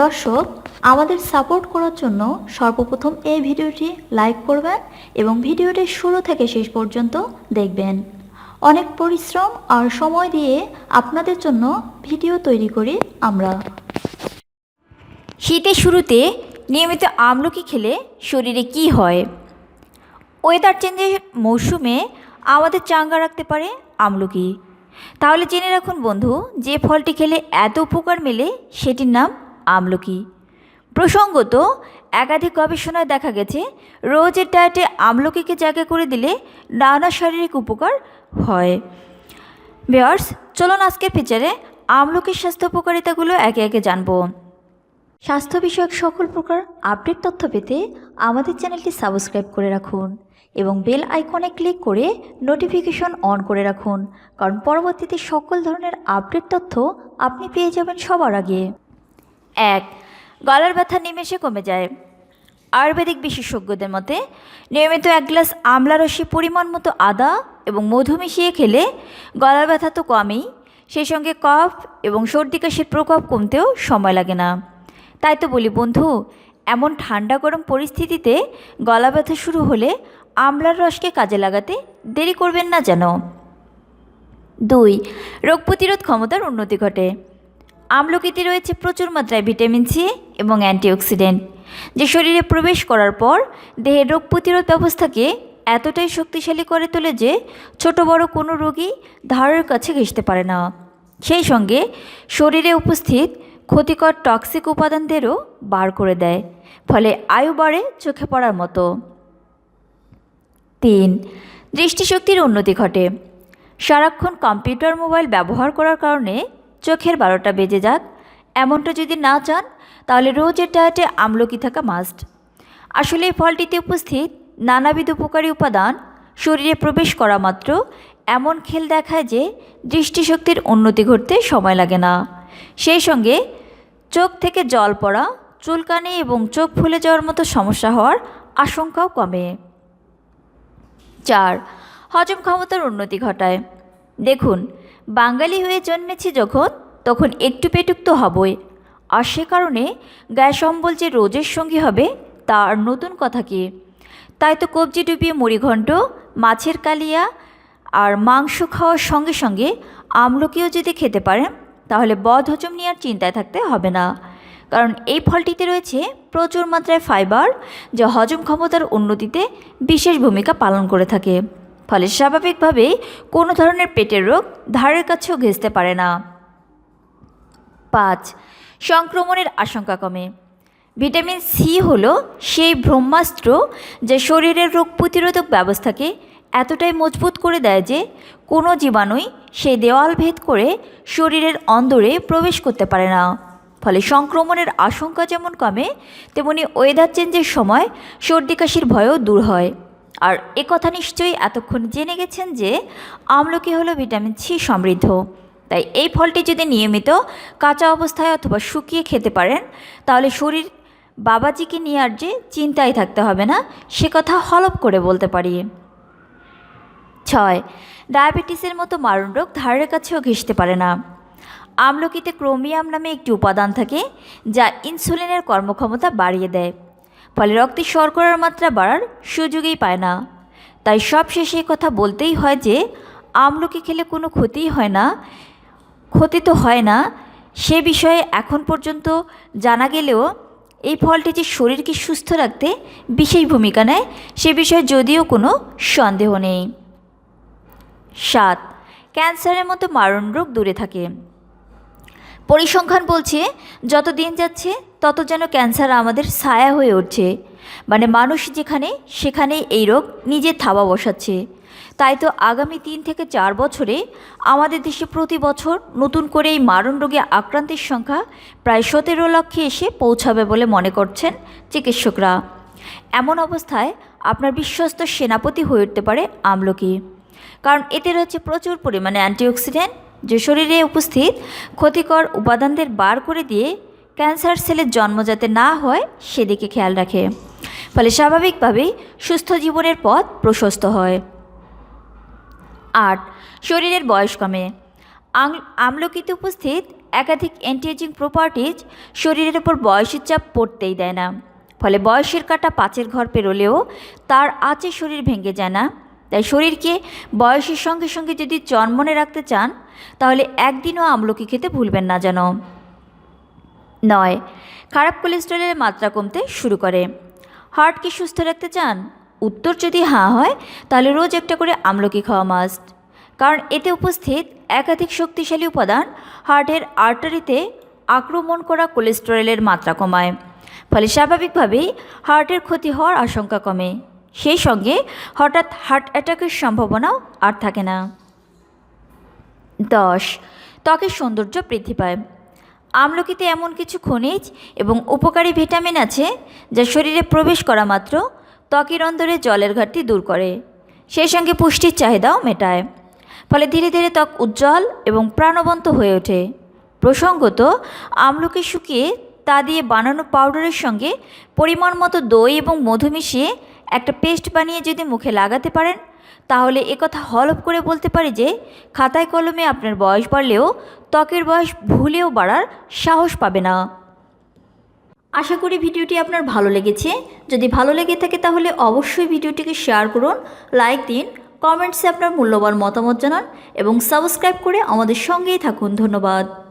দর্শক, আমাদের সাপোর্ট করার জন্য সর্বপ্রথম এই ভিডিওটি লাইক করবেন এবং ভিডিওটি শুরু থেকে শেষ পর্যন্ত দেখবেন। অনেক পরিশ্রম আর সময় দিয়ে আপনাদের জন্য ভিডিও তৈরি করি আমরা। শীতের শুরুতে নিয়মিত আমলকি খেলে শরীরে কি হয়? ওয়েদার চেঞ্জের মৌসুমে আমাদের চাঙ্গা রাখতে পারে আমলকি। তাহলে জেনে রাখুন বন্ধু, যে ফলটি খেলে এত উপকার মেলে সেটির নাম আমলকি। প্রসঙ্গত, একাধিক গবেষণায় দেখা গেছে, রোজের ডায়েটে আমলকিকে জায়গা করে দিলে নানা শারীরিক উপকার হয়। বেয়ার্স চলুন আজকের ফিচারে আমলকির স্বাস্থ্য উপকারিতাগুলো একে একে জানব। স্বাস্থ্য বিষয়ক সকল প্রকার আপডেট তথ্য পেতে আমাদের চ্যানেলটি সাবস্ক্রাইব করে রাখুন এবং বেল আইকনে ক্লিক করে নোটিফিকেশন অন করে রাখুন, কারণ পরবর্তীতে সকল ধরনের আপডেট তথ্য আপনি পেয়ে যাবেন সবার আগে। এক, গলার ব্যথা নিমেষে কমে যায়। আয়ুর্বেদিক বিশেষজ্ঞদের মতে, নিয়মিত এক গ্লাস আমলা রসে পরিমাণ মতো আদা এবং মধু মিশিয়ে খেলে গলার ব্যথা তো কমেই, সেই সঙ্গে কফ এবং সর্দি কাশির প্রকোপ কমতেও সময় লাগে না। তাই তো বলি, বন্ধু, এমন ঠান্ডা গরম পরিস্থিতিতে গলা ব্যথা শুরু হলে আমলার রসকে কাজে লাগাতে দেরি করবেন না যেন। দুই, রোগ প্রতিরোধ ক্ষমতার উন্নতি ঘটে। আমলকিতে রয়েছে প্রচুর মাত্রায় ভিটামিন সি এবং অ্যান্টিঅক্সিডেন্ট, যে শরীরে প্রবেশ করার পর দেহের রোগ প্রতিরোধ ব্যবস্থাকে এতটাই শক্তিশালী করে তোলে যে ছোট বড় কোনো রোগী ধারের কাছে ঘেঁষতে পারে না। সেই সঙ্গে শরীরে উপস্থিত ক্ষতিকর টক্সিক উপাদানদেরও বার করে দেয়, ফলে আয়ু বাড়ে চোখে পড়ার মতো। তিন, দৃষ্টিশক্তির উন্নতি ঘটে। সারাক্ষণ কম্পিউটার, মোবাইল ব্যবহার করার কারণে চোখের বারোটা বেজে যাক। এমনটা যদি না চান, তাহলে রোজের ডায়েটে আমলকি থাকা মাস্ট আসলে এই ফলটিতে উপস্থিত নানাবিধ উপকারী উপাদান শরীরে প্রবেশ করা মাত্র এমন খেল দেখায় যে দৃষ্টিশক্তির উন্নতি ঘটতে সময় লাগে না। সেই সঙ্গে চোখ থেকে জল পড়া চুলকানি এবং চোখ ফুলে যাওয়ার মতো সমস্যা হওয়ার আশঙ্কাও কমে। চার, হজম ক্ষমতার উন্নতি ঘটায়। দেখুন, বাঙালি হয়ে জন্মেছি যখন, তখন একটু পেটুক তো হবই। আর সে কারণে গ্যাস অম্বল যে রোজের সঙ্গী হবে, তার নতুন কথা কি? তাই তো কবজি ডুবিয়ে মুড়িঘণ্ট মাছের কালিয়া আর মাংস খাওয়ার সঙ্গে সঙ্গে আমলকিও যদি খেতে পারেন, তাহলে বদ হজম নিয়ে চিন্তায় থাকতে হবে না। কারণ এই ফলটিতে রয়েছে প্রচুর মাত্রায় ফাইবার, যা হজম ক্ষমতার উন্নতিতে বিশেষ ভূমিকা পালন করে থাকে। ফলে স্বাভাবিকভাবেই কোনো ধরনের পেটের রোগ ধারের কাছেও ঘেঁচতে পারে না। পাঁচ, সংক্রমণের আশঙ্কা কমে। ভিটামিন সি হলো সেই ব্রহ্মাস্ত্র যা শরীরের রোগ প্রতিরোধক ব্যবস্থাকে এতটাই মজবুত করে দেয় যে কোনো জীবাণুই সেই দেওয়াল ভেদ করে শরীরের অন্দরে প্রবেশ করতে পারে না। ফলে সংক্রমণের আশঙ্কা যেমন কমে, তেমনি ওয়েদার চেঞ্জের সময় সর্দি কাশির ভয়ও দূর হয়। আর এ কথা নিশ্চয়ই এতক্ষণ জেনে গেছেন যে আমলকি হলো ভিটামিন সি সমৃদ্ধ। তাই এই ফলটি যদি নিয়মিত কাঁচা অবস্থায় অথবা শুকিয়ে খেতে পারেন, তাহলে শরীর বাবাজিকে নিয়ে আর যে চিন্তায় থাকতে হবে না, সে কথা হলপ করে বলতে পারি। ছয়, ডায়াবেটিসের মতো মারণ রোগ ধারের কাছেও ঘেঁষতে পারে না। আমলকিতে ক্রোমিয়াম নামে একটি উপাদান থাকে, যা ইনসুলিনের কর্মক্ষমতা বাড়িয়ে দেয়। ফলে রক্তে শর্করার মাত্রা বাড়ার সুযোগই পায় না। তাই সব শেষে কথা বলতেই হয় যে, আমলকি খেলে কোনো ক্ষতিই হয় না, ক্ষতি তো হয় না। সে বিষয়ে এখন পর্যন্ত জানা গেলেও এই ফলটি যে শরীরকে সুস্থ রাখতে বিশেষ ভূমিকা নেয়, সে বিষয়ে যদিও কোনো সন্দেহ নেই। সাত, ক্যান্সারের মতো মারণ রোগ দূরে থাকে। পরিসংখ্যান বলছে, যত দিন যাচ্ছে, তত যেন ক্যান্সার আমাদের ছায়া হয়ে উঠছে। মানে মানুষ যেখানে সেখানে এই রোগ নিজে থাবা বসাচ্ছে। তাই তো আগামী তিন থেকে চার বছরে আমাদের দেশে প্রতি বছর নতুন করে এই মারণ রোগে আক্রান্তের সংখ্যা প্রায় সতেরো লক্ষে এসে পৌঁছাবে বলে মনে করছেন চিকিৎসকরা। এমন অবস্থায় আপনার বিশ্বস্ত সেনাপতি হয়ে উঠতে পারে আমলকি। কারণ এতে রয়েছে প্রচুর পরিমাণে অ্যান্টিঅক্সিডেন্ট যে শরীরে উপস্থিত ক্ষতিকর উপাদানদের বার করে দিয়ে ক্যান্সার সেলের জন্ম যাতে না হয়, সেদিকে খেয়াল রাখে। ফলে স্বাভাবিকভাবেই সুস্থ জীবনের পথ প্রশস্ত হয়। আট, শরীরের বয়স কমে। আমলকিতে উপস্থিত একাধিক অ্যান্টিএজিং প্রপার্টিজ শরীরের ওপর বয়সের চাপ পড়তেই দেয় না। ফলে বয়সের কাটা পাঁচের ঘর পেরোলেও তার আঁচে শরীর ভেঙে যায় না। তাই শরীরকে বয়সের সঙ্গে সঙ্গে যদি চনমনে রাখতে চান, তাহলে একদিনও আমলকি খেতে ভুলবেন না যেন। নয়, খারাপ কোলেস্টেরলের মাত্রা কমতে শুরু করে। হার্টকে সুস্থ রাখতে চান? উত্তর যদি হাঁ হয়, তাহলে রোজ একটা করে আমলকি খাওয়া মাস্ট কারণ এতে উপস্থিত একাধিক শক্তিশালী উপাদান হার্টের আর্টারিতে আক্রমণ করা কোলেস্টেরলের মাত্রা কমায়। ফলে স্বাভাবিকভাবেই হার্টের ক্ষতি হওয়ার আশঙ্কা কমে। সেই সঙ্গে হঠাৎ হার্ট অ্যাটাকের সম্ভাবনাও আর থাকে না। দশ, ত্বকের সৌন্দর্য বৃদ্ধি পায়। আমলকিতে এমন কিছু খনিজ এবং উপকারী ভিটামিন আছে যা শরীরে প্রবেশ করা মাত্র ত্বকের অন্দরে জলের ঘাটতি দূর করে। সেই সঙ্গে পুষ্টির চাহিদাও মেটায়। ফলে ধীরে ধীরে ত্বক উজ্জ্বল এবং প্রাণবন্ত হয়ে ওঠে। প্রসঙ্গত, আমলকি শুকিয়ে তা দিয়ে বানানো পাউডারের সঙ্গে পরিমাণ মতো দই এবং মধু মিশিয়ে একটা পেস্ট বানিয়ে যদি মুখে লাগাতে পারেন, তাহলে একথা হলফ করে বলতে পারি যে, খাতায় কলমে আপনার বয়স বাড়লেও ত্বকের বয়স ভুলেও বাড়ার সাহস পাবে না। আশা করি ভিডিওটি আপনার ভালো লেগেছে। যদি ভালো লেগে থাকে তাহলে অবশ্যই ভিডিওটিকে শেয়ার করুন, লাইক দিন, কমেন্টসে আপনার মূল্যবান মতামত জানান এবং সাবস্ক্রাইব করে আমাদের সঙ্গেই থাকুন। ধন্যবাদ।